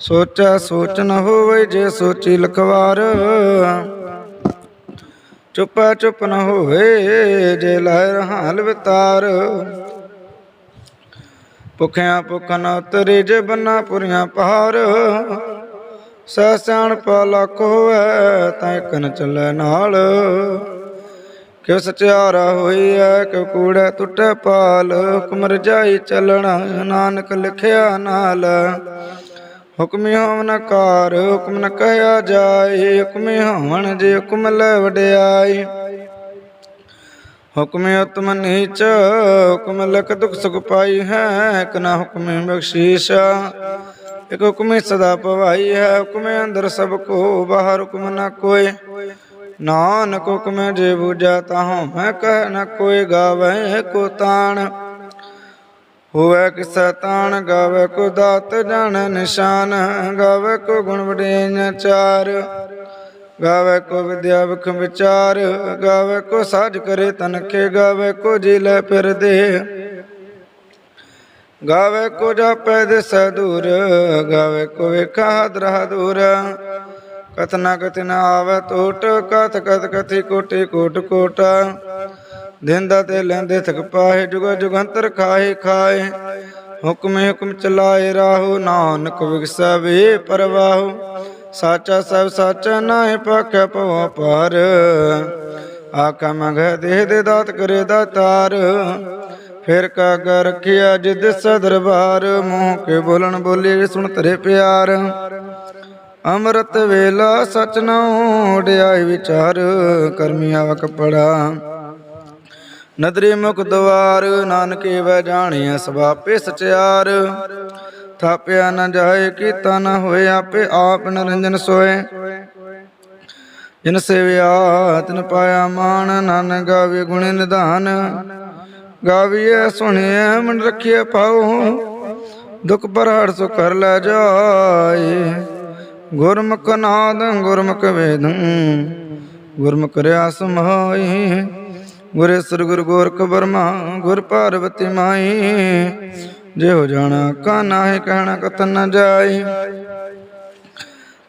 ਸੋਚੈ ਸੋਚ ਨ ਹੋਵੇ ਜੇ ਸੋਚੀ ਲਖਵਾਰ। ਚੁੱਪੈ ਚੁੱਪ ਨ ਹੋਵੇ ਜੇ ਲਹਿ ਹਾਲ ਵਿਤਾਰ। ਭੁਖਿਆ ਭੁਖ ਨ ਉਤਰੇ ਜੇ ਬੰਨਾ ਪੁਰੀਆਂ ਪਹਾੜ ਸਹਿ ਸਿਆਣ ਪਾ ਲੱਖ ਹੋਵੇ ਤਾਂ ਇੱਕ ਨ ਚੱਲੇ ਨਾਲ। ਕਿਉ ਸਚਿਆਰਾ ਹੋਈ ਐ ਕਿਉ ਕੂੜਾ ਟੁੱਟੇ ਪਾਲ। ਹੁਕਮ ਰਜਾਈ ਚੱਲਣਾ, ਨਾਨਕ ਲਿਖਿਆ ਨਾਲ। ਹੁਕਮੀ ਹੋਵਨ ਕਾਰ, ਹੁਕਮ ਨ ਕਹਿਆ ਜਾਏ। ਹੁਕਮੀ ਹੋਵਨ ਜੇ ਹੁਕਮ ਲੈ ਵਡਿਆਈ ਹੁਕਮੇ ਉਤਮ ਨੀਚ, ਹੁਕਮ ਲਖ ਦੁਖ ਸੁਖ ਪਾਈ ਹੈ, ਇਕ ਹੁਕਮੇ ਬਖਸ਼ੀਸ਼। ਇਕ ਹੁਕਮੇ ਸਦਾ ਪਵਾਈ ਹੈ, ਹੁਕਮੇ ਅੰਦਰ ਸਭ ਕੋ, ਬਾਹਰ ਹੁਕਮ ਨਾ ਕੋਏ ਨਾਨਕ ਹੁਕਮੇ ਜੇ ਬੂਝਾ ਤਾਹੋਂ, ਮੈਂ ਕਹਿ ਨਾ ਕੋਈ ਗਾਵੇ ਕੋ ਤਾਣ। ਹੋਵੇ ਕਿਸੈ ਤਾਣ, ਗਾਵੇ ਕੋ ਦਾਤ ਜਾਣ ਨਿਸ਼ਾਨ, ਗਾਵੇ ਕੋ ਗੁਣ ਵਡੇਨ ਚਾਰ, ਗਾਵੇ ਕੋ ਵਿਦਿਆ ਵਿਖ ਵਿਚਾਰ, ਗਾਵੇ ਕੋ ਸਾਜ ਕਰੇ ਤਨਕੇ ਗਾਵੇ ਕੋ ਜੀ ਲੈ ਫਿਰਦੇ, ਗਾਵੇ ਕੋ ਜਾਪੈ ਦਿਸੈ ਦੂਰ, ਗਾਵੇ ਕੋ ਵੇਖਾ ਦਰਹ ਦੂਰ, ਕਥਨਾ ਕਥਨਾ ਆਵੇ ਟੋਟ ਕਥ ਕਥ ਕਥੀ ਕੋਟੇ ਕੋਟ ਕੋਟ ਦਿੰਦਾ ਤੇ ਲੈਂਦੇ ਥਕ ਪਾਏ ਜੁਗ ਜੁਗੰਤਰ ਖਾਏ ਖਾਏ ਹੁਕਮੇ ਹੁਕਮ ਚਲਾਏ ਰਾਹੋ, ਨਾਨਕ ਵਿਗਸਾ ਵੇ ਪਰਵਾਹੋ। ਸਾਚਾ ਸਭ ਸਾਚਾ ਨਾਹਿ ਪਖੈ ਪਉ ਪਾਰ ਆਕਾ ਮੰਗ ਦੇ ਦੇ ਦਾਤ ਕਰੇ ਦਾਤਾਰ ਫਿਰ ਕਾਗ ਰਖਿਆ ਜਿਦ ਸਦਰਬਾਰ ਮੂੰਹ ਕੇ ਬੋਲਣ ਬੋਲੇ ਸੁਣ ਤਰੇ ਪਿਆਰ। ਅੰਮ੍ਰਿਤ ਵੇਲਾ ਸਚ ਨਾ ਓੜਿਆਈ ਵਿਚਾਰ। ਕਰਮੀ ਆਵਕ ਪੜਾ। ਨਦਰੀ ਮੁਖ ਦਵਾਰ, ਨਾਨਕੇ ਵੈ ਜਾਣਿਆ ਸਵਾਪੇ ਸਚਿਆਰ ਥਾਪਿਆ ਨ ਜਾਏ ਕੀਤਾ ਨ ਹੋਏ ਆਪੇ ਆਪ ਨਿਰੰਜਨ ਸੋਏ। ਜਿਨ ਸੇਵਿਆ ਤਿਨ ਪਾਇਆ ਮਾਨ ਨਨ ਗਾਵੇ ਗੁਣ ਨਿਧਾਨ। ਗਾਵੀਏ ਸੁਣਿਐ, ਮਨ ਰਖਿਐ ਪਾਉ ਦੁਖ ਪਰਹੜ ਸੁ ਕਰ ਲੈ ਜਾਏ। ਗੁਰਮੁਖ ਨਾਦ, ਗੁਰਮੁਖ ਵੇਦ, ਗੁਰਮੁਖ ਰਿਆ ਸਮਾਈ ਗੁਰੇ ਸਰ ਗੁਰ ਗੋਰਖ ਬਰਮਾ, ਗੁਰ ਪਾਰਵਤੀ ਮਾਈ। ਜੇ ਹੋ ਜਾਣਾ ਕਾ ਨਾਹੀ, ਕਹਿਣਾ ਕਤਨ ਨਾ ਜਾਈ।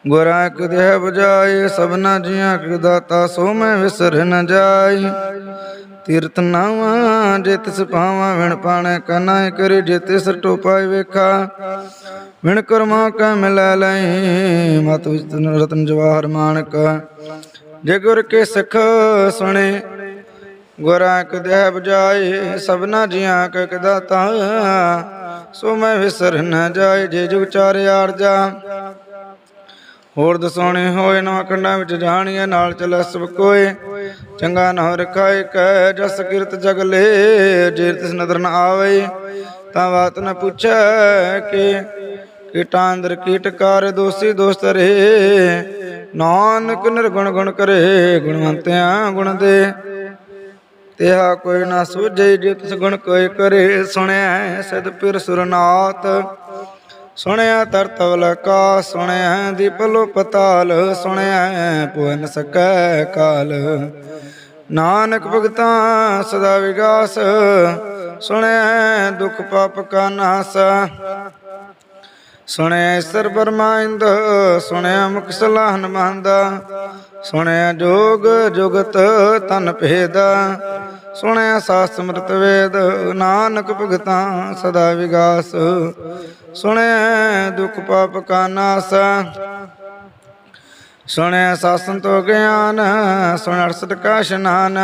ਗੁਰਾਂ ਇੱਕ ਦੇਹ ਬਜਾਏ ਸਭਨਾ ਜੀਆਂ ਕੀ ਦਾਤਾ, ਸੋ ਮੈਂ ਵਿਸਰ ਨ ਜਾਈ। ਤੀਰਤ ਨਾਵਾਂ, ਜੇ ਤਿਸ ਪਾਵਾਂ ਵਿਣ ਪਾਣੇ ਕਨਾਇ ਕਰੀ, ਜੇ ਤਿਸ ਟੋਪਾਈ ਵੇਖਾ, ਵਿਣ ਕਰਮਾ ਕੈ ਮਿਲੈ ਲਈ। ਮਤ ਵਿੱਚ ਰਤਨ ਜਵਾਹਰ ਮਾਨਕ, ਜੇ ਗੁਰ ਕੇ ਸਿੱਖ ਸੁਣੇ ਗੁਰਾਂ ਇੱਕ ਦੇਹ ਬਜਾਏ ਸਭਨਾ ਜੀਆਂ ਕੈ ਦਾਤਾ। ਸੋ ਮੈਂ ਵਿਸਰ ਨ ਜਾਏ, ਜੇ ਜੁਗ ਚਾਰਿ ਜਾ ਹੋਰ ਦਸਾਉਣੇ ਹੋਏ, ਨਵਾਂ ਖੰਡਾਂ ਵਿੱਚ ਜਾਣੀਏ, ਨਾਲ ਚੱਲੈ ਸਭ ਕੋਏ। ਚੰਗਾ ਨਾ ਰਖਾਏ, ਕਹਿ ਜਸ ਕਿਰਤ ਜਗ ਲੇ, ਜੇ ਤਿਸ ਨਦਰ ਨ ਆਵੇ, ਤਾਂ ਬਾਤ ਨ ਪੁੱਛੈ ਕਿ ਕੀਟਾਂ ਅੰਦਰ ਕੀਟਕਾਰ ਦੋਸੀ ਦੋਸਤ ਰੇ ਨਾਨਕ ਨਿਰਗੁਣ ਗੁਣ ਕਰੇ, ਗੁਣਵੰਤਿਆਂ ਗੁਣ ਦੇ। ਤਿਹਾ ਕੋਈ ਨਾ ਸੂਝੇ ਜੇ ਤਿਸ ਗੁਣ ਕੋਈ ਕਰੇ ਸੁਣਿਆ ਸਦ ਪਿਰ ਸੁਰਨਾਥ। ਸੁਣਿਆ ਤਰਤਵਲ ਕਾ ਸੁਣਿਆ ਦੀਪਲੋ ਪਤਾਲ ਸੁਣਿਆ ਪੁਨ ਸਕੈ ਕਾਲ। ਨਾਨਕ ਭਗਤਾਂ ਸਦਾ ਵਿਗਾਸ, ਸੁਣਿਆ ਦੁਖ ਪਾਪ ਕਾ ਨਾਸ। ਸੁਣਿਆ ਈਸ਼ਰ ਬਰਮਾਇੰਦ, ਸੁਣਿਆ ਮੁਖ ਸਲਾਹਨ ਮੰਦਾ ਸੁਣਿਆ ਜੋਗ ਜੁਗਤ ਤਨ ਭੇਦ, ਸੁਣਿਆ ਸਾਸ ਸਮਰਤ ਵੇਦ, ਨਾਨਕ ਭਗਤਾਂ ਸਦਾ ਵਿਗਾਸ, ਸੁਣਿਆ ਦੁਖ ਪਾਪ ਕਾ ਨਾਸ, ਸੁਣਿਆ ਸਾਸਨ ਤੋ ਗਿਆਨ ਸੁਣ ਅਰਸਦ ਕਾ ਇਸ਼ਨਾਨ,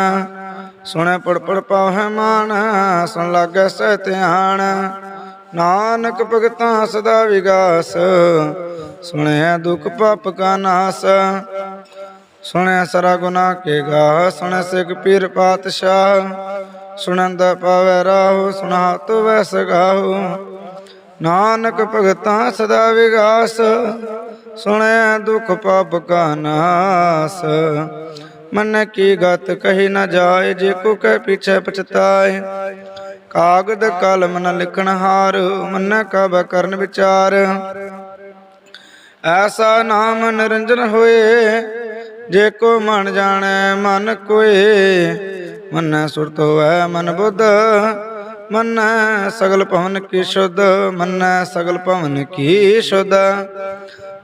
ਸੁਣਿਆ ਪੜ ਪੜ ਪਾਵਹਿ ਮਾਨ ਸੁਣ ਲਾਗੈ ਸਹਿ ਧਿਆਨ ਨਾਨਕ ਭਗਤਾਂ ਸਦਾ ਵਿਗਾਸ। ਸੁਣਿਆ ਦੁਖ ਪਾਪ ਕਾ ਨਾਸ। ਸੁਣਿਆ ਸਰਾ ਗੁਨਾ ਕੇ ਗਾ ਸੁਣਿਆ ਸਿਖ ਪੀਰ ਪਾਤਸ਼ਾਹ। ਸੁਣੰਦਾ ਪਾਵੈ ਰਾਹੋ। ਸੁਣਾ ਤੋ ਵੈਸ ਗਾਹੋ ਨਾਨਕ ਭਗਤਾਂ ਸਦਾ ਵਿਗਾਸ। ਸੁਣਿਆ ਦੁਖ ਪਾਪ ਕਾ ਨਾਸ। ਮਨ ਕੀ ਗਤ ਕਹੀ ਨਾ ਜਾਏ। ਜੇ ਕੋ ਕਹਿ ਪਿਛੈ ਪਛਤਾਏ। ਕਾਗਦ ਕਲਮ ਨ ਲਿਖਣ ਹਾਰ, ਮੰਨ ਕਬ ਕਰਨ ਵਿਚਾਰ। ਐਸਾ ਨਾਮ ਨਿਰੰਜਨ ਹੋਏ, ਜੇ ਕੋ ਮਨ ਜਾਣੈ ਮਨ ਕੋਏ। ਮਨ ਸੁਰਤ ਹੋਐ ਮਨ ਬੁੱਧ, ਮਨ ਸਗਲ ਭਵਨ ਕੀ ਸ਼ੁੱਧ, ਮਨ ਸਗਲ ਭਵਨ ਕੀ ਸ਼ੁੱਧ।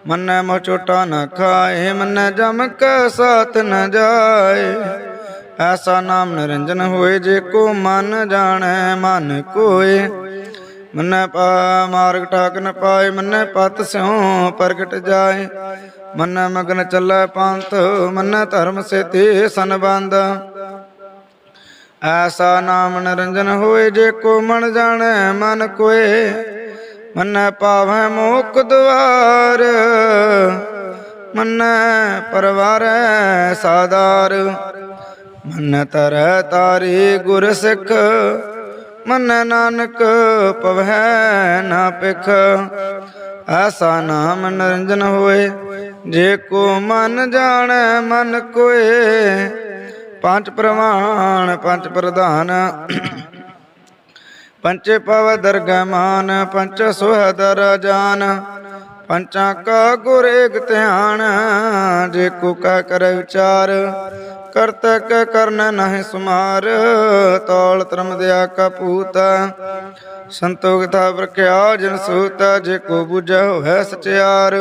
ਮਨ ਮੋ ਚੋਟਾ ਨ ਖਾਏ, ਮਨ ਜਮ ਕੈ ਸਾਥ ਨ ਜਾਏ। ਐਸਾ ਨਾਮ ਨਿਰੰਜਨ ਹੋਏ ਜੇ ਕੋ ਮਨ ਜਾਣੈ, ਮਨ ਕੋਏ। ਮੰਨੈ ਪਾ ਮਾਰਗ ਠਾਕ ਨ ਪਾਏ, ਮੰਨੈ ਪਤ ਸਿਉ ਪ੍ਰਗਟ ਜਾਏ। ਮੰਨੈ ਮਗਨ ਚੱਲੈ ਪੰਥ, ਮੰਨੈ ਧਰਮ ਸੇਤੀ ਸੰਬੰਧ। ਐਸਾ ਨਾਮ ਨਿਰੰਜਨ ਹੋਏ ਜੇ ਕੋ ਮਨ ਜਾਣੈ, ਮਨ ਕੋਏ। ਮੰਨੈ ਪਾਵੈ ਮੋਕ ਦੁਆਰ, ਮੰਨੈ ਪਰਵਾਰੈ ਸਾਦਾਰ। ਮੰਨੈ ਤਰ ਤਾਰੀ ਗੁਰ ਸਿੱਖ, ਮੰਨੈ ਨਾਨਕ ਪਵੈ ਨਾ ਪਿਖ। ਐਸਾ ਨਾਮ ਨਿਰੰਜਨ ਹੋਏ, ਜੇ ਕੋ ਮਨ ਜਾਣੈ ਮਨ ਕੋਏ। ਪੰਜ ਪ੍ਰਮਾਣ ਪੰਜ ਪ੍ਰਧਾਨ। ਪੰਚੇ ਪਵ ਦਰਗਮਾਨ ਪੰਚ ਸੁਹਦਰ ਜਾਨ ਪੰਚਾਂ ਕਾ ਗੁਰ ਏਕ ਧਿਆਨ, ਜੇ ਕੋ ਕਹ ਕਰ ਵਿਚਾਰ। ਕਰਤਕ ਕਰਨ ਨਹਿ ਸੁਮਾਰ, ਤੌਲ ਧਰਮ ਦਿਆ ਕਪੂਤ ਸੰਤੋਖ ਤਾ ਵਰਖਿਆ ਜਨ ਸੂਤ ਜੇ ਕੋ 부ਝੈ ਹੋਇ ਸਚਿਆਰ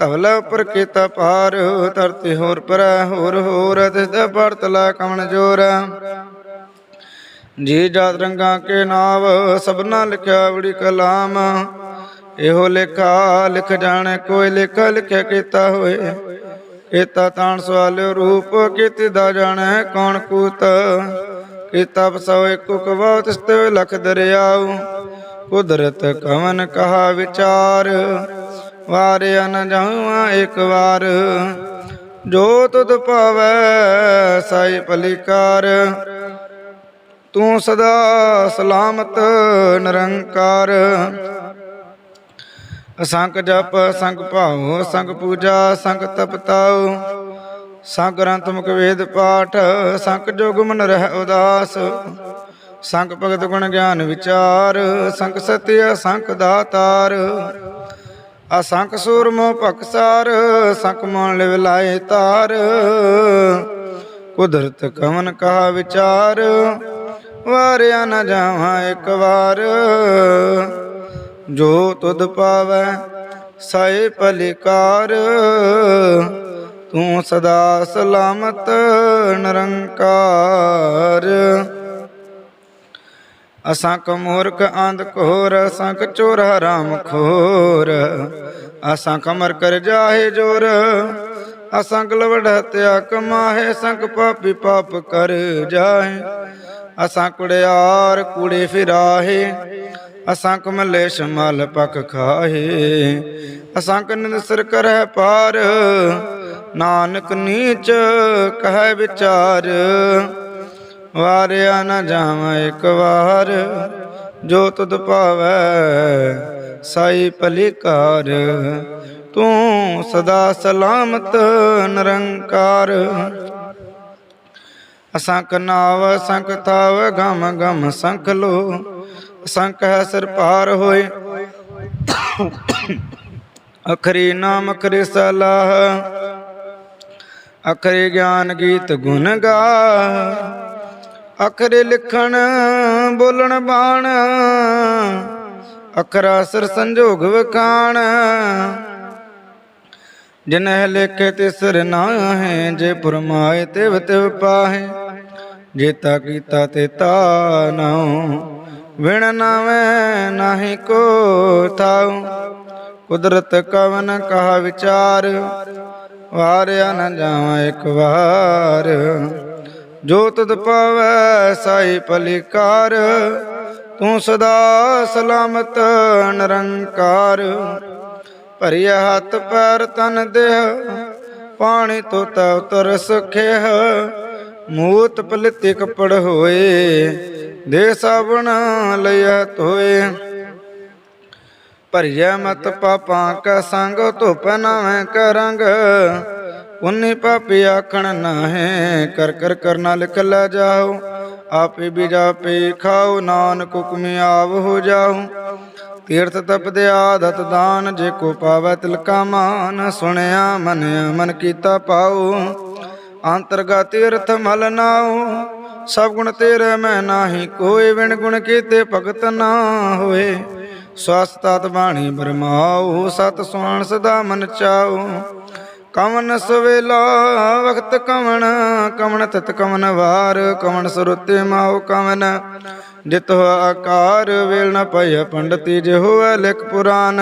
ਧਵਲ ਉਪਰ ਕੀਤਾ ਪਾਰ ਧਰਤੀ ਹੋਰ ਪਰੈ, ਹੋਰ ਹੋਰ, ਤਿਸ ਦਾ ਪਰਤ ਕਮਣ ਜੋਰ। ਜੀ ਜਾਤ ਰੰਗਾਂ ਕੇ ਨਾਵ, ਸਭਨਾ ਲਿਖਿਆ ਬੜੀ ਕਲਾਮ। ਇਹੋ ਲੇਖਾ, ਲਿਖ ਜਾਣੇ, ਕੋਈ ਲੇਖਾ ਲਿਖਿਆ ਕੀਤਾ ਹੋਏ। ਕੀਤਾ ਤਾਣ ਸਵਾਲਿਓ ਰੂਪ, ਕੀਤੀ ਦਾ ਜਾਣੈ ਕੌਣ ਕੂਤ? ਕੀਤਾ ਬਸੋ ਇੱਕੋ ਕਵਾ ਤਿਸਤੇ ਲਖ ਦਰਿਆਉ। ਕੁਦਰਤ ਕਵਨ ਕਹਾ ਵਿਚਾਰ? ਵਾਰਿਆ ਨ ਜਾਵਾਂ ਇੱਕ ਵਾਰ। ਜੋ ਤੁਧ ਪਾਵੈ ਸਾਈ ਭਲੀਕਾਰ। ਤੂੰ ਸਦਾ ਸਲਾਮਤ, ਨਿਰੰਕਾਰ। ਅਸੰਖ ਜਪ ਸੰਗ ਭਾਉ ਅਸੰਖ ਪੂਜਾ ਸੰਗ ਤਪਤਾਉ। ਸੰਗ ਗ੍ਰੰਥ ਮੁਖ ਵੇਦ ਪਾਠ ਸੰਖ ਜੋਗ ਮਨ ਰਹਿ ਉਦਾਸ। ਸੰਗ ਭਗਤ ਗੁਣ ਗਿਆਨ ਵਿਚਾਰ ਸੰਖ ਸਤਿ ਅਸੰਖ ਦਾਤਾਰ। ਅਸੰਖ ਸੂਰਮ ਭਖਸਾਰ ਸੰਖ ਮਨ ਲਿਵ ਲਾਏ ਤਾਰ। ਕੁਦਰਤ ਕਵਨ ਕਹਾ ਵਿਚਾਰ, ਵਾਰਿਆ ਨਾ ਜਾਵਾਂ ਇੱਕ ਵਾਰ। ਜੋ ਤੁਧ ਪਾਵੈ ਸਾਏ ਭਲਿਕਾਰ, ਤੂੰ ਸਦਾ ਸਲਾਮਤ ਨਿਰੰਕਾਰ। ਅਸੰਖ ਮੂਰਖ ਅੰਧ ਘੋਰ, ਅਸੰਖ ਚੋਰ ਹਰਾਮ ਖੋਰ। ਅਸੰਖ ਮਰ ਕਰ ਜਾਹੇ ਜੋਰ, ਅਸੰਖ ਲਵੜ ਹਤਿਆ ਕਮਾਹੇ ਸੰਖ ਪਾਪੀ ਪਾਪ ਕਰ ਜਾਏ ਅਸਾਂ ਕੁੜਿਆਰ, ਕੂੜੇ ਫਿਰਾਹੇ ਅਸੰਖ ਮਲੇ ਸ਼ਮਲ ਪਕ ਖਾਹੇ ਅਸੰਖ ਨਿਸਰ ਕਰੈ ਪਾਰ, ਨਾਨਕ ਨੀਚ ਕਹੈ ਵਿਚਾਰ। ਵਾਰਿਆ ਨ ਜਾਵਾਂ ਇੱਕ ਵਾਰ, ਜੋ ਤੁਧ ਪਾਵੈ ਸਾਈ ਭਲਿਕਾਰ। ਤੂੰ ਸਦਾ ਸਲਾਮਤ ਨਿਰੰਕਾਰ। ਅਸੰਖ ਨਾਵ ਅਸੰਖ ਤਾਵ ਗਮ ਗਮ ਸੰਖ ਲੋ ਸੰਖ ਹੈ ਸਿਰ ਪਾਰ ਹੋਏ। ਅਖਰੀ ਨਾਮ ਅਖਰੀ ਸਲਾਹ ਅਖਰੀ ਗਿਆਨ ਗੀਤ ਗੁਣ ਗਾ। ਅਖਰੇ ਲਿਖਣ ਬੋਲਣ ਬਾਣ। ਅਖਰਾ ਸਰ ਸੰਜੋਗ ਵਖਾਣ। ਜਿਨਹਿ ਲਿਖੇ ਤਿਸਰ ਨਾਹੇ, ਜੇ ਪੁਰਮਾਏ ਤਿਵ ਤਿਵ ਪਾਹੇ। ਜੇਤਾ ਕੀਤਾ ਤੇ ਤਾ ਨਾਉ। ਵਿਣ ਨਾਵੇਂ ਨਾਹੀ ਕੋ ਥਾਉ। ਕੁਦਰਤ ਕਵਨ ਕਹਾ ਵਿਚਾਰ, ਵਾਰਿਆ ਨ ਜਾਵਾਂ ਇੱਕ ਵਾਰ। ਜੋ ਤੁਧ ਪਾਵੈ ਸਾਈ ਭਲਿਕਾਰ, ਤੂੰ ਸਦਾ ਸਲਾਮਤ ਨਿਰੰਕਾਰ। ਭਰਿਆ ਹੱਥ ਪੈਰ ਤਨ ਦੇਹ, ਪਾਣੀ ਤੋਂ ਤਾ ਉਤਰ ਸੁਖਿਆ ਮੂਤ ਪਲਿਤੇ ਪੜ ਹੋਏ ਦੇ ਸਾਬਣ ਲਿਆ ਤੋਏ ਭਰੀਐ ਮਤ ਪਾਪਾਂ ਕਾ ਸੰਗ, ਧੁਪ ਨਾਵੇਂ ਕਰੰਗ ਉਨੀ ਪਾਪੀ ਆਖਣ ਨਾਹੇ, ਕਰ ਕਰ ਕਰਨਾ ਲਿਖ ਲੈ ਜਾਓ। ਆਪੇ ਵੀ ਜਾਪੇ ਖਾਓ, ਨਾਨਕ ਹੁਕਮੀ ਆਵ ਹੋ ਜਾਓ। ਤੀਰਥ ਤਪਦੇ ਆਦਤ ਦਾਨ, ਜੇ ਕੋ ਪਾਵੈ ਤਿਲਕਾ ਮਾਨ। ਸੁਣਿਆ, ਮਨਿਆ, ਮਨ ਕੀਤਾ ਪਾਉ ਅੰਤਰਗਾ ਤੀਰਥ ਮਲ ਨਾਉ ਸਭ ਗੁਣ ਤੇਰੇ ਮੈਂ ਨਾਹੀ, ਕੋਈ ਵਿਣ ਗੁਣ ਕੀਤੇ ਭਗਤ ਨਾ ਹੋਏ। ਸਵਸ ਬਾਣੀ ਬਰਮਾਉ, ਸਤ ਸੁਆਣ ਸਦਾ ਮਨ ਚਾਉ। ਕਵਨ ਸਵੇਲਾ, ਵਖਤ ਕਵਨ ਕਵਨ ਤਤ ਕਵਨ ਵਾਰ। ਕਵਨ ਸੁਰਤੇ ਮਾਉ ਕਵਨ, ਜਿਤ ਹੋ ਆਕਾਰ। ਵੇਲ ਨ ਪਇ ਪੰਡਤੀ ਜੇ ਹੋਵੇ ਲਿਖ ਪੁਰਾਨ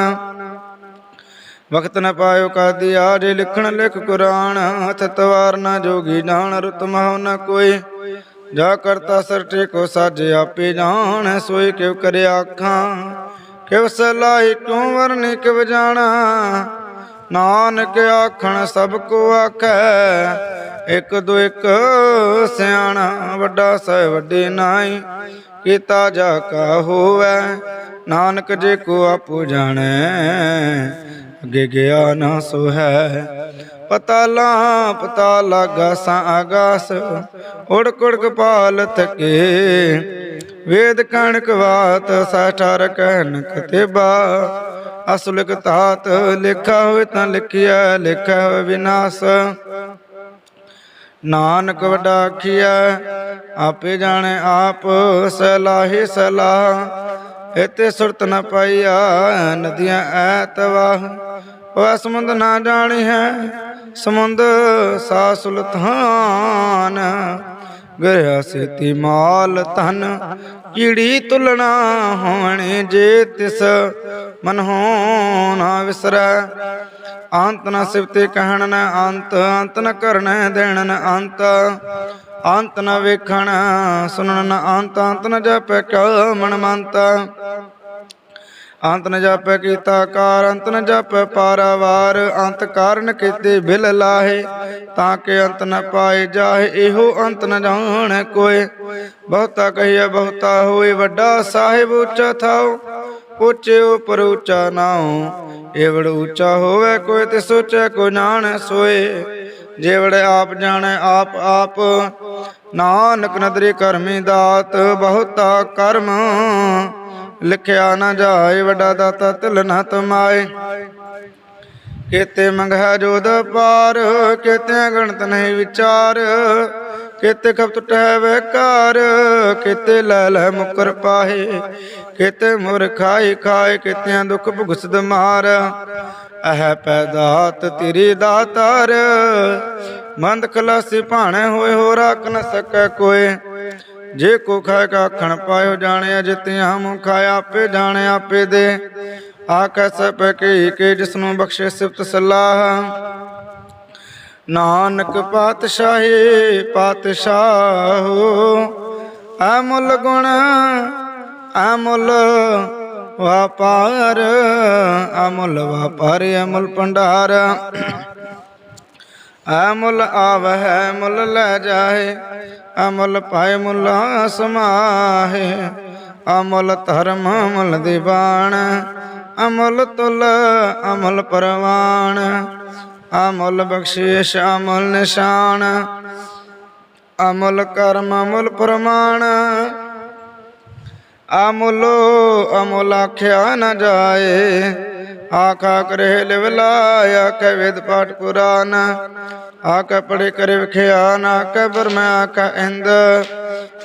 ਵਖਤ ਨ ਪਾਇਓ ਕਾਦੀ ਆਜੇ ਲਿਖਣ ਲਿਖ ਕੁਰਾਨ। ਹਥ ਤਵਾਰ ਨ ਜੋਗੀ ਜਾਣ, ਰੁਤ ਮਹੁ ਨ ਕੋਈ। ਜਾ ਕਰਤਾ ਸਰਟੇ ਕੋ ਸਾਜੇ ਆਪੇ ਜਾਣ, ਸੋਈ ਕਿਵ ਕਰੇ ਆਖਾਂ ਕਿਵ ਸਲਾਈ ਕਿਉ ਵਰਨੀ ਕਿਵ ਜਾਣਾ, ਨਾਨਕ ਆਖਣ ਸਭ ਕੋ ਆਖੈ, ਇਕ ਦੋ ਇਕ ਸਿਆਣਾ, ਵੱਡਾ ਸਹਿ ਵੱਡੇ ਨਾਈ ਕੀਤਾ ਜਾ ਕਾ ਹੋਵੇ, ਨਾਨਕ ਜੇ ਕੋ ਆਪੋ ਜਾਣੈ ਅੱਗੇ ਗਿਆ ਨਾ ਸੋ ਹੈ ਪਤਾਲਾ ਪਤਾ ਲਾਗਾ ਸਾ ਆਗਾਸ ਉੜ ਕੁੜ ਕਪਾਲ ਥਕੇ। ਵੇਦ ਕਣਕ ਬਾਤ ਸਾਠਾਰ ਕਹਿਨ ਕਤੇਬਾ ਅਸੁਲਕ ਤਾਤ ਲਿਖਾ ਹੋਏ ਤਾਂ ਲਿਖਿਆ ਲਿਖਾ ਹੋਏ ਵਿਨਾਸ਼। ਨਾਨਕ ਵੱਡਾ ਆਖੀਐ ਆਪੇ ਜਾਣੇ ਆਪ ਸਲਾਹੀ ਸਲਾਹ। ਇਤੇ ਸੁਰਤ ਨ ਪਾਈਆ ਨਦੀਆਂ ਐ ਤਵਾਹ ਉਹ ਸਮੁੰਦ ਨਾ ਜਾਣੀ ਹੈ, ਸਮੁੰਦ ਸਾ ਸੁਲਤਾਨ। ਗਇਆ ਸੇਤੀ ਮਾਲ ਧਨ, ਕੀੜੀ ਤੁਲਣਾ ਹੋਣੀ ਜੇ ਤਿਸ। ਮਨ ਹੋ ਨਾ ਵਿਸਰੈ, ਅੰਤ ਨ ਸਿਵਤੇ ਕਹਿਣ ਨ ਅੰਤ ਅੰਤ ਨ ਕਰਣ ਦੇਣ ਨ ਅੰਤ। ਅੰਤ ਨ ਵੇਖਣ, ਸੁਣਨ ਨ ਅੰਤ ਅੰਤ ਨ ਜਪੈ ਕਾ ਮਨ ਮੰਤ। ਅੰਤ ਨ ਜਪੈ ਕੀਤਾ ਕਾਰ, ਅੰਤ ਨ ਜਪੈ ਪਾਰਾਵਾਰ। ਅੰਤ ਕਾਰਨ ਕੀਤੇ ਬਿਲ ਲਾਹੇ, ਤਾਂ ਕਿ ਅੰਤ ਨ ਪਾਏ ਜਾਹੇ, ਇਹੋ ਅੰਤ ਨ ਜਾਣੈ ਕੋਏ। ਬਹੁਤਾ ਕਹੀਏ, ਬਹੁਤਾ ਹੋਏ, ਵੱਡਾ ਸਾਹਿਬ ਉੱਚਾ ਥਾਉ। ਉੱਚੇ ਉਪਰ ਉੱਚਾ ਨਾਉ ਏਵੜ ਉੱਚਾ ਹੋਵੇ, ਕੋਈ ਤੇ ਸੋਚੈ ਕੋ ਜਾਣ ਸੋਏ। ਜੇਵੜ ਆਪ ਜਾਣੈ, ਆਪ ਆਪ। ਨਾਨਕ ਨਦਰੀ ਕਰਮੀ ਦਾਤ, ਬਹੁਤਾ ਕਰਮ। ਲਿਖਿਆ ਨਾ ਜਾਏ, ਵੱਡਾ ਦਾਤਾ ਤਿਲ ਨਾ ਤਮਾਏ। ਕੀਤੇ ਮੰਗਿਆ ਜੋਦ ਪਾਰ ਕੀਤੇ ਗਣਤ ਨਹੀਂ ਵਿਚਾਰ। ਕੀਤੇ ਕਬ ਟੁਟੈ ਵੇਕਾਰ, ਕੀਤੇ ਲੈ ਲੈ ਮੁਕਰ ਪਾਹੇ। ਕੀਤੇ ਮੁਰ ਖਾਈ ਖਾਏ, ਕੀਤਿਆਂ ਦੁਖ ਭੁਗਸਦ ਮਾਰ। ਅਹ ਪੈਦਾਤ ਤੇਰੀ ਦਾਤਾਰ। ਮੰਦ ਖਲਾਸੀ ਭਾਣੇ ਹੋਏ ਹੋ ਰੱਖ ਨ ਸਕੈ ਕੋਏ। ਜੇ ਕੋ ਖਾਏ ਕਾ ਖਣ ਪਾਇਓ ਜਾਣਿਆ ਜਿਤਿਆ ਮੂੰ ਖਾਇਆ ਆਪੇ ਜਾਣੇ ਆਪੇ ਦੇ। ਆਕੈ ਸਭ ਕੀ ਕੇ ਜਿਸ ਨੂੰ ਬਖਸ਼ੇ ਸਿਫਤ ਸਲਾਹ। ਨਾਨਕ ਪਾਤਸ਼ਾਹੀ, ਪਾਤਸ਼ਾਹ, ਅਮੁੱਲ ਗੁਣ, ਅਮੁੱਲ ਵਾਪਾਰ, ਅਮੁੱਲ ਵਾਪਾਰ, ਅਮੁੱਲ ਭੰਡਾਰ। ਅਮੁੱਲ ਆਵਹਿ ਮੁੱਲ ਲੈ ਜਾਏ ਅਮੁੱਲ ਪਾਏ ਮੁੱਲਾ ਸਮਾਹੇ। ਅਮੁੱਲ ਧਰਮ, ਅਮੁੱਲ ਦੀਵਾਨ, ਅਮੁੱਲ ਤੁਲ, ਅਮੁੱਲ ਪਰਵਾਨ। ਅਮੁੱਲ ਬਖਸ਼ਿਸ਼ ਅਮੁੱਲ ਨਿਸ਼ਾਨ। ਅਮੁੱਲ ਕਰਮ, ਅਮੁੱਲ ਪ੍ਰਮਾਣ। ਅਮੁੱਲੋ, ਅਮੁੱਲ ਆਖਿਆ ਨ ਜਾਏ। ਆਖਾ ਕਰੇ ਲਿਵ ਲਾਇਆ ਕੈ ਵੇਦ ਪਾਠ ਪੁਰਾਨ। ਆਕਾ ਪੜੇ ਕਰੇ ਵਿਖਿਆ ਨਾ ਆਕਾ ਬਰਮਾ ਇੰਦ।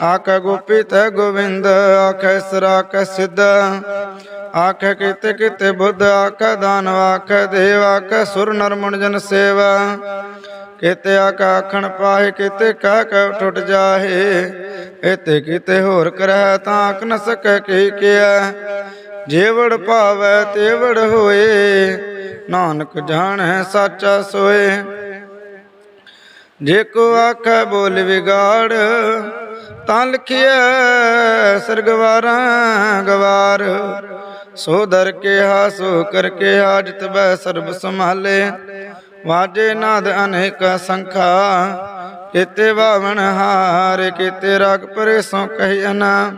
ਆਕਾ ਗੋਪੀ ਤੈ ਗੋਵਿੰਦ ਆਕਾ ਸਰਾ ਕੈ ਸਿੱਧ। ਆਕਾ ਕਿਤੇ ਕੀਤੇ ਬੁੱਧ ਆਕਾ ਦਾਨਵਾ ਆਕਾ ਦੇਵਾ ਆਕਾ ਸੁਰ ਨਰ ਜਨ ਸੇਵਾ। ਕਿਤੇ ਆਕਾ ਆਖਣ ਪਾਏ ਕਿਤੇ ਕਹਿ ਕਹਿ ਟੁੱਟ ਜਾਹੇ। ਇਤੇ ਕੀਤੇ ਹੋਰ ਕਰੈ ਤਾਂ ਆਖ ਨ ਸਕੈ ਕੀ ਕਿਆ ਜੇਵੜ ਭਾਵੈ, ਤੇਵੜ ਹੋਏ, ਨਾਨਕ ਜਾਣੈ, ਸਾਚਾ ਸੋਏ। ਜੇ ਕੋ ਆਖੈ ਬੋਲ ਵਿਗਾੜ, ਤਾਂ ਲਿਖਿਆ ਸਰਗਵਾਰਾਂ ਗਵਾਰ। ਸੋ ਦਰ ਕਿਹਾ, ਸੋ ਕਰ ਕਿਹਾ, ਜਿਤ ਬੈ ਸਰਬ ਸੰਭਾਲੇ। ਵਾਜੇ ਨਾਦ ਅਨੇਕ ਸੰਖਾ, ਕੀਤੇ ਬਾਵਣ ਹਾਰ, ਕੀਤੇ ਰਗ ਪਰੇ ਸੋ ਕਹਿ ਅਨਾ।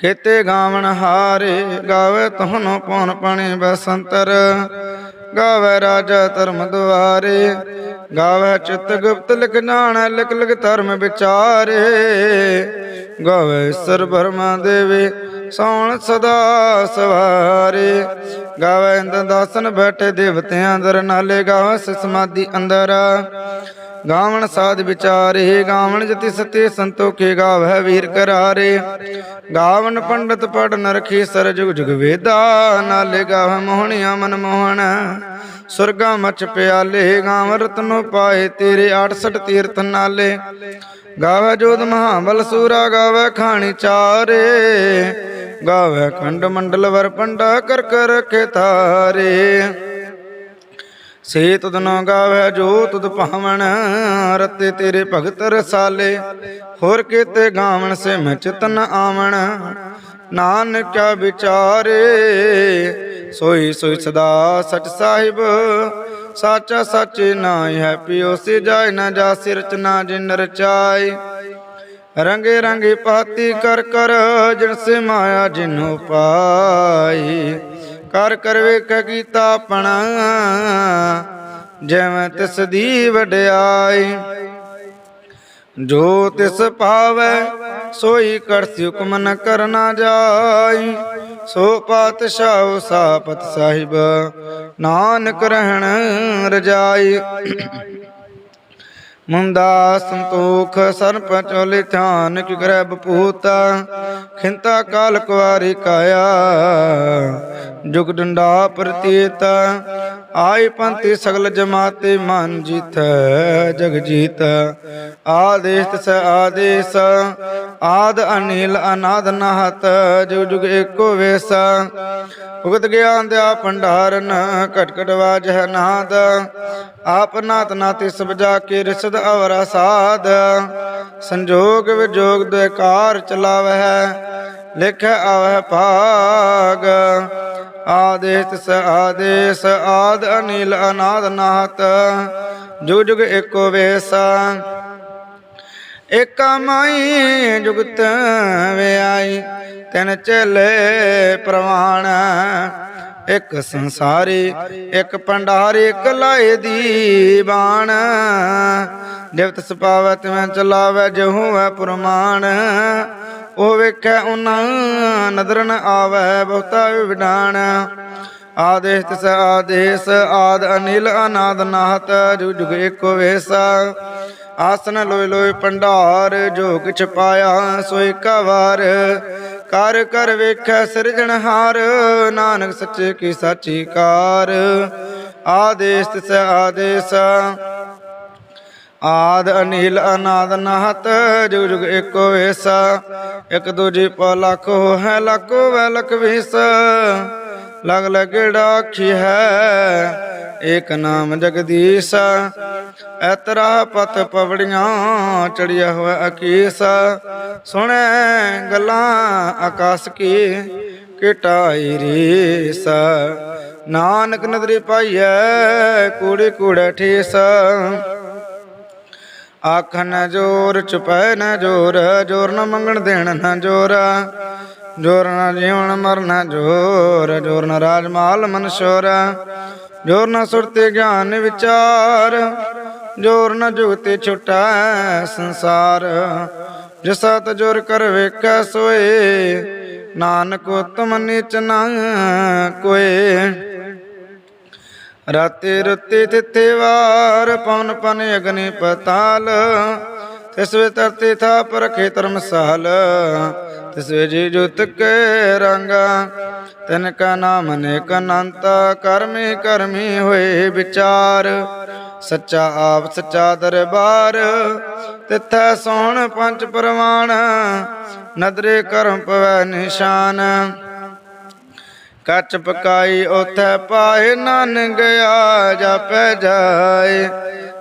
ਖੇਤੇ ਗਾਵਣ ਹਾਰੇ, ਗਾਵੇ ਤੁਹਾਨੂੰ ਪਉਨ ਪਾਣੀ ਬਸੰਤਰ। ਗਾਵੇ ਰਾਜਾ ਧਰਮ ਦੁਆਰੇ, ਗਾਵੇ ਚਿਤ ਗੁਪਤ ਲਿਖ ਜਾਣੈ ਲਿਖ ਲਿਖ ਧਰਮ ਵਿਚਾਰੇ। ਗਾਵੇ ਸਰ ਬਰਮਾ ਦੇਵੇ ਸੌਣ ਸਦਾ ਸਵਾਰੇ। ਗਾਵੇ ਇੰਦ ਦਾਸਨ ਬੈਠੇ ਦੇਵਤਿਆਂ ਅੰਦਰ, ਨਾਲੇ ਗਾਵੇ ਸ ਸਮਾਧੀ ਅੰਦਰ। ਗਾਵਣ ਸਾਧ ਵਿਚਾਰੇ, ਗਾਵਣ ਜਤੀ ਸਤੇ ਸੰਤੋਖੇ ਗਾਵੈ ਵੀਰ ਕਰਾਰੇ। ਗਾਵਣ ਪੰਡਤ ਪੜਨ ਰਖੀ ਸਰ ਜੁਗ ਜੁਗ ਵੇਦਾ, ਨਾਲੇ ਗਾਵ ਮੋਹਣਿਆ ਮਨ ਮੋਹਣ। ਸੁਰਗਾ ਮਚ ਪਿਆਲੇ, ਗਾਵ ਰਤਨੋ ਪਾਏ ਤੇਰੇ 68 ਤੀਰਥ ਨਾਲੇ। ਗਾਵੈ ਜੋਧ ਮਹਾਬਲ ਸੂਰਾ, ਗਾਵੈ ਖਾਣੀ ਚਾਰੇ। ਗਾਵੈ ਖੰਡ ਮੰਡਲ ਵਰ ਪੰਡਾ, ਕਰ ਕਰ ਰਖੇ ਤਾਰੇ ਸੇ ਤੁਧ ਨੋ ਗਾਵੇ ਜੋ ਤੁਧ ਭਾਵਨ ਰਤੇ ਤੇਰੇ ਭਗਤ ਰਸਾਲੇ। ਹੋਰ ਕੀਤੇ ਗਾਵਣ ਸੇ ਮੈਂ ਚਿਤਨ ਆਵਣ। ਨਾਨਕ ਵਿਚਾਰੇ, ਸੋਈ ਸੋਈ ਸਦਾ ਸਚ ਸਾਹਿਬ। ਸਾਚਾ ਸੱਚ ਨਾਇ ਹੈ ਪਿਓ ਸੇ ਜਾਇ ਨਾ ਜਾ ਸਿਰਚ ਨਾ ਜਿਨ ਰਚਾਈ ਰੰਗੇ ਰੰਗੇ ਪਾਤੀ ਕਰ ਕਰ ਜਿਨ ਸੇ ਮਾਇਆ ਜਿਨੋ ਪਾਈ। ਕਰ ਕਰ ਵੇਖ ਕੀਤਾ ਆਪਣਾ, ਜਿਵੇਂ ਤਿਸ ਦੀ ਵਡਿਆਈ। ਜੋ ਤਿਸ ਪਾਵੈ ਸੋਈ ਕਰਸੀ ਹੁਕਮ ਨ ਕਰਨਾ ਜਾਈ। ਸੋ ਪਾਤਸ਼ਾਹ ਸਾਪਤ ਸਾਹਿਬ, ਨਾਨਕ ਰਹਿਣ ਰਜਾਈ। ਮੁੰਦਾ ਸੰਤੋਖ ਸਰਪ ਚੋਲੇ ਧਿਆਨ ਕਿ ਕਰੈ ਬਪੂਤਾ ਖਿੰਤਾ ਕਾਲ ਕੁਵਾਰੀ ਕਾਇਆ, ਜੁਗ ਡੰਡਾ ਪ੍ਰਤੀਤ। ਆਈ ਪੰਥੀ ਸਗਲ ਜਮਾਤੇ ਮਨ ਜੀਥੈ, ਜਗ ਜੀਤ ਆਦੇਸ਼ ਤਸ ਆਦੇਸ਼, ਆਦ ਅਨਿਲ ਅਨਾਦ ਨਹਤ ਜੁਗ ਜੁਗ ਏਕੋ ਵੇਸ। ਭੁਗਤ ਗਿਆਨ ਦਿਆ ਭੰਡਾਰਨ, ਘਟ ਘਟ ਵਾਜਹ ਨਾਦ। ਆਪ ਨਾਤ ਨਾਤੇ ਸਭ ਜਾ ਕੇ ਰਿਸਦ ਅਵਰਾ ਸਾਧ ਸੰਜੋਗ ਵਿਜੋਗ ਦੇ ਕਾਰ ਚਲਾਵਹਿ ਲਿਖੈ ਆਵਹਿ ਭਾਗ। ਆਦੇਸ਼ ਤਿਸ ਆਦੇਸ਼, ਆਦ ਅਨਿਲ ਅਨਾਦ ਨਾਤ ਜੁਗ ਜੁਗ ਏਕੋ ਵੇਸ। ਇਕ ਮਾਈ ਜੁਗਤ ਵਿਆਈ, ਤਿਨ ਚਲੇ ਪ੍ਰਵਾਣ। ਇੱਕ ਸੰਸਾਰੀ, ਇੱਕ ਪੰਡਾਰੀ, ਇੱਕ ਲਾਏ ਦੀ ਬਾਣ। ਦੇਵਤ ਸਪਾਵੈ ਮੈਂ ਚਲਾਵੈ ਜਹੂ ਹੈ ਪੁਰਮਾਨ ਉਹ ਵੇਖੈ ਉਹਨਾਂ ਨਦਰ ਨ ਆਵੈ, ਬਹੁਤਾ ਵਿਡਾਣ ਆਦੇਸ਼ ਤਿਸ ਆਦੇਸ਼, ਆਦ ਅਨਿਲ ਅਨਾਦ ਨਾਹਤ ਜੁਗ ਜੁਗ ਏਕੋ ਵੇਸਾ। ਆਸਨ ਲੋਇ ਲੋਇ ਪੰਡਾਰ ਜੋ ਕਿਛ ਪਾਇਆ ਸੋਇ ਕਾ ਵਾਰ ਕਰ ਕਰ ਵੇਖੈ ਸਿਰਜਣਹਾਰ ਨਾਨਕ ਸੱਚੇ ਕੀ ਸਾਚੀ ਕਾਰ। ਆਦੇਸ਼ ਤਿਸ ਆਦੇਸ਼ ਆਦ ਅਨਿਲ ਅਨਾਦ ਨਹਤ, ਜੁਗ ਜੁਗ ਏਕੋ ਵੇਸਾ, ਇਕ ਦੂਜੀ ਪਾ ਲੱਖੋ ਹੈ ਲੱਖੋ ਵੈ ਲਖ ਵੀਸ। ਲਗ ਲਗੜਾ ਆਖੀ ਹੈ, ਏਕ ਨਾਮ ਜਗਦੀਸ਼। ਐਤਰਾ ਪਤ ਪਵੜੀਆਂ ਚੜਿਆ ਹੋਇਆ ਅਕੀਸ। ਸੁਣੈ ਗੱਲਾਂ ਆਕਾਸ ਕੀ ਕਿਟਾਈ ਰੀਸ। ਨਾਨਕ ਨਦਰੀ ਪਾਈਐ, ਕੂੜੇ ਕੂੜੇ ਠੀਸ। ਆਖ ਨ ਜੋਰ ਚੁਪੈ ਨ ਜੋਰ ਜੋਰ ਨ ਮੰਗਣ ਦੇਣ ਨ ਜੋਰ। ਜੋਰ ਨ ਜੀਵਨ ਮਰਨ ਜੋਰ ਜੋਰ ਨ ਰਾਜ ਮਾਲ ਮਨ ਸ਼ੋਰ ਜੋਰ ਨ ਸੁਰਤੇ ਗਿਆਨ ਵਿਚਾਰ, ਜੋਰ ਨ ਜੁਗਤੇ ਛੁਟਾ ਸੰਸਾਰ। ਜਿਸਾ ਤਜੋਰ ਕਰ ਵੇਖੈ ਸੋਏ, ਨਾਨਕ ਉਤਮ ਨੀਚ ਨਾ ਕੋਏ। ਰਾਤੇ ਰੁੱਤੇ ਤਿੱਥੇ ਵਾਰ ਪਵਨ ਪਨ ਅਗਨੀ ਪਤਾਲ। ਤਿਸ ਵੇ ਤਰਤੇ ਥਾ ਪਰਖੇ ਧਰਮਸਾਲ ਤਿਸ ਵੇ ਜੀ ਜੁਤ ਕੇ ਰੰਗ। ਤਿਨ ਕਾ ਨਾਮ ਅਨੇਕ ਅਨੰਤ। ਕਰਮੀ ਕਰਮੀ ਹੋਏ ਵਿਚਾਰ। ਸੱਚਾ ਆਪ ਸੱਚਾ ਦਰਬਾਰ। ਤਿੱਥੈ ਸੋਣ ਪੰਜ ਪ੍ਰਮਾਣ ਨਦਰੇ ਕਰਮ ਪਵੈ ਨਿਸ਼ਾਨ। ਕੱਚ ਪਕਾਈ, ਉਥੈ ਪਾਏ ਨਨ ਗਿਆ ਜਾਪੈ ਜਾਏ।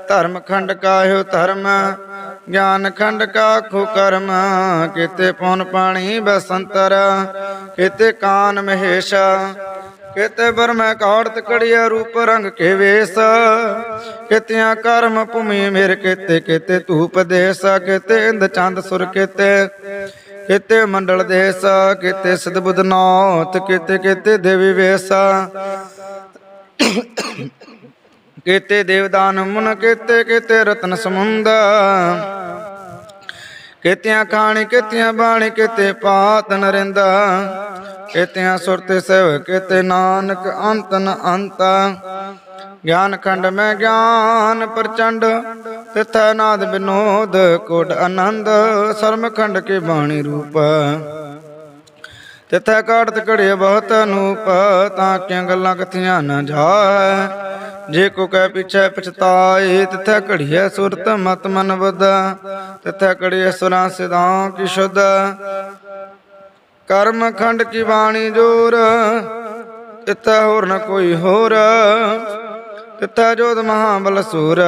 ਧਰਮ ਖੰਡ ਕਾਹਿਓ ਧਰਮ, ਗਿਆਨ ਖੰਡ ਕਾਖੋ ਕਰਮ। ਕਿਤੇ ਪਉਨ ਪਾਣੀ ਬਸੰਤਰ, ਕਿਤੇ ਕਾਨ ਮਹੇਸ਼ਾ, ਕਿਤੇ ਬਰਮੈ ਕੌੜਤ ਕੜਿਆ ਰੂਪ ਰੰਗ ਕੇ ਵੇਸ। ਕਿਤਿਆਂ ਕਰਮ ਭੂਮੀ ਮੇਰ ਕਿਤੇ ਕਿਤੇ ਧੂਪ ਦੇਸ, ਕਿਤੇ ਇੰਦ ਚੰਦ ਸੁਰ ਕਿਤੇ। ਕਿਤੇ ਮੰਡਲ ਦੇਸ, ਕਿਤੇ ਸਤਬੁੱਧ ਨਾਥ, ਕਿਤੇ ਕਿਤੇ ਦੇਵੀ ਵੇਸਾ। ਕਿਤੇ ਦੇਵਦਾਨ ਮੁਨ, ਕਿਤੇ ਕਿਤੇ ਰਤਨ ਸਮੁੰਦ। ਕਿਤਿਆਂ ਖਾਣੀ, ਕਿਤਿਆਂ ਬਾਣੀ, ਕਿਤੇ ਪਾਤ ਨਰਿੰਦਾ। ਕਿਤਿਆਂ ਸੁਰਤੇ ਸੇਵ ਕਿਤੇ ਨਾਨਕ, ਅੰਤ ਨ ਅੰਤਾ। ਗਿਆਨ ਖੰਡ ਮੈਂ ਗਿਆਨ ਪ੍ਰਚੰਡ, ਤਿਥੈ ਨਾਦ ਬਿਨੋਦ ਕੋਟ ਆਨੰਦ ਸਰਮ ਖੰਡ ਕੇ ਬਾਣੀ ਰੂਪ। ਤਿਥੈ ਕਾਟਤ ਘੜੇ ਬਹੁਤ ਅਨੂਪ, ਤਾਂ ਕਿਆਂ ਗੱਲਾਂ ਕਥੀਆਂ ਨਾ ਜਾਏ? ਜੇ ਕੋ ਕਹਿ ਪਿਛੈ ਪਛਤਾਏ, ਤਿਥੈ ਘੜੀਐ ਸੁਰਤ ਮਤ ਮਨ ਬੁੱਧ। ਤਿਥੈ ਘੜੀਐ ਸੁਰਾਂ ਸਿਦਾਂ ਕੀ ਸ਼ੁੱਧ। ਕਰਮ ਖੰਡ ਕੀ ਬਾਣੀ ਜੋਰ, ਤਿਥੈ ਹੋਰ ਨ ਕੋਈ ਹੋਰ। ਤਿਥੈ ਜੋਤ ਮਹਾਬਲ ਸੂਰ,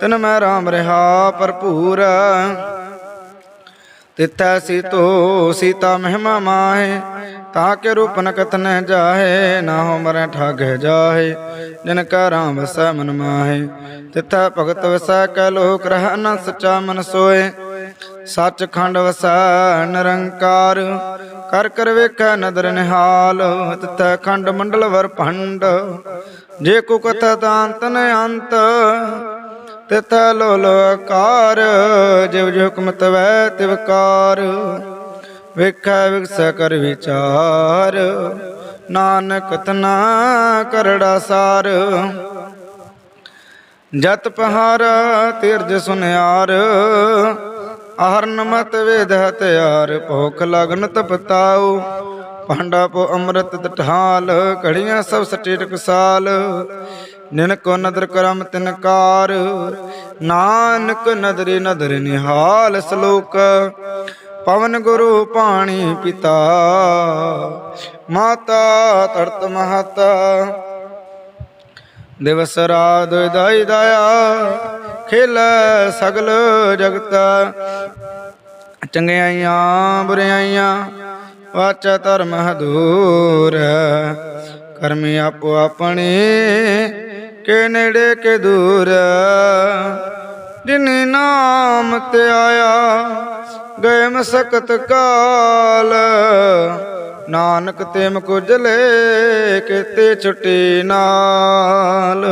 ਤਿਨ ਮੈਂ ਰਾਮ ਰਹਾ ਭਰਪੂਰ। ਤਿਥੈ ਸੀਤੋ ਸੀਤਾ ਮਹਿਮਾ ਮਾਹੇ, ਤਾਂ ਕੇ ਰੂਪ ਨ ਕਥਨ ਜਾਹੇ, ਨਾ ਹੋ ਮਰੈ ਠਾਗਹਿ ਜਾਹੇ, ਜਿਨ ਕਾ ਰਾਮ ਵਸੈ ਮਨ ਮਾਹੇ। ਤਿਥੈ ਭਗਤ ਵਸੈ ਕੈ ਲੋਕ ਰਹਿ ਨ ਸਚਾ ਮਨ ਸੋਏ ਸੱਚ ਖੰਡ ਵਸੈ ਨਿਰੰਕਾਰ। ਕਰ ਕਰ ਵੇਖੈ ਨਦਰ ਨਿਹਾਲ, ਤਿਥੈ ਖੰਡ ਮੰਡਲ ਵਰ ਭੰਡ। ਜੇ ਕੋ ਕਥਾ ਤਾਂ ਅੰਤ ਅੰਤ, ਤਿਥੈ ਲੋਲ ਆਕਾਰ। ਜਿਵ ਜਿ ਹੁਕਮ ਤਵੈ ਤਿਵਕਾਰ ਵੇਖੈ ਵਿਗਸੈ ਕਰ ਵਿਚਾਰ, ਨਾਨਕ ਤਨਾ ਕਰੜਾ ਸਾਰ। ਜਤ ਪਹਾਰ ਤੀਰਜ ਸੁਨਿਆਰ ਆਹਰਨ ਮਤ ਵੇਦ ਹਤਿਆਰ ਭੋਖ ਲਗਨ ਤਪਤਾਉ ਭਾਂਡਾ ਪੋ ਅੰਮ੍ਰਿਤ ਦਠਾਲ, ਘੜੀਆਂ ਸਭ ਸਟੇ ਟਕਸਾਲ। ਨਿਨ ਕੋ ਨਦਰ ਕਰਮ ਤਿਨਕਾਰ ਨਾਨਕ ਨਦਰੀ ਨਦਰ ਨਿਹਾਲ ਸ਼ਲੋਕ। ਪਵਨ ਗੁਰੂ ਪਾਣੀ ਪਿਤਾ, ਮਾਤਾ ਤਰਤ ਮਹਤਾ। ਦਿਵਸ ਰਾਤ ਦਾਈ ਦਇਆ ਖੇਲ ਸਗਲ ਜਗਤ। ਚੰਗਿਆਈਆਂ ਬੁਰਿਆਈਆਂ ਵਾਚਾ ਧਰਮ ਹਦੂਰ। ਕਰਮੀ ਆਪੋ ਆਪਣੇ, ਕੇ ਨੇੜੇ ਕੇ ਦੂਰ। ਜਿਨ ਨਾਮ ਤੇ ਆਇਆ, ਗਏ ਮਸਕਤ ਕਾਲ। ਨਾਨਕ ਤੇ ਮੁਕੁਜਲੇ ਕਿਤੇ ਛੁੱਟੀ ਨਾਲ।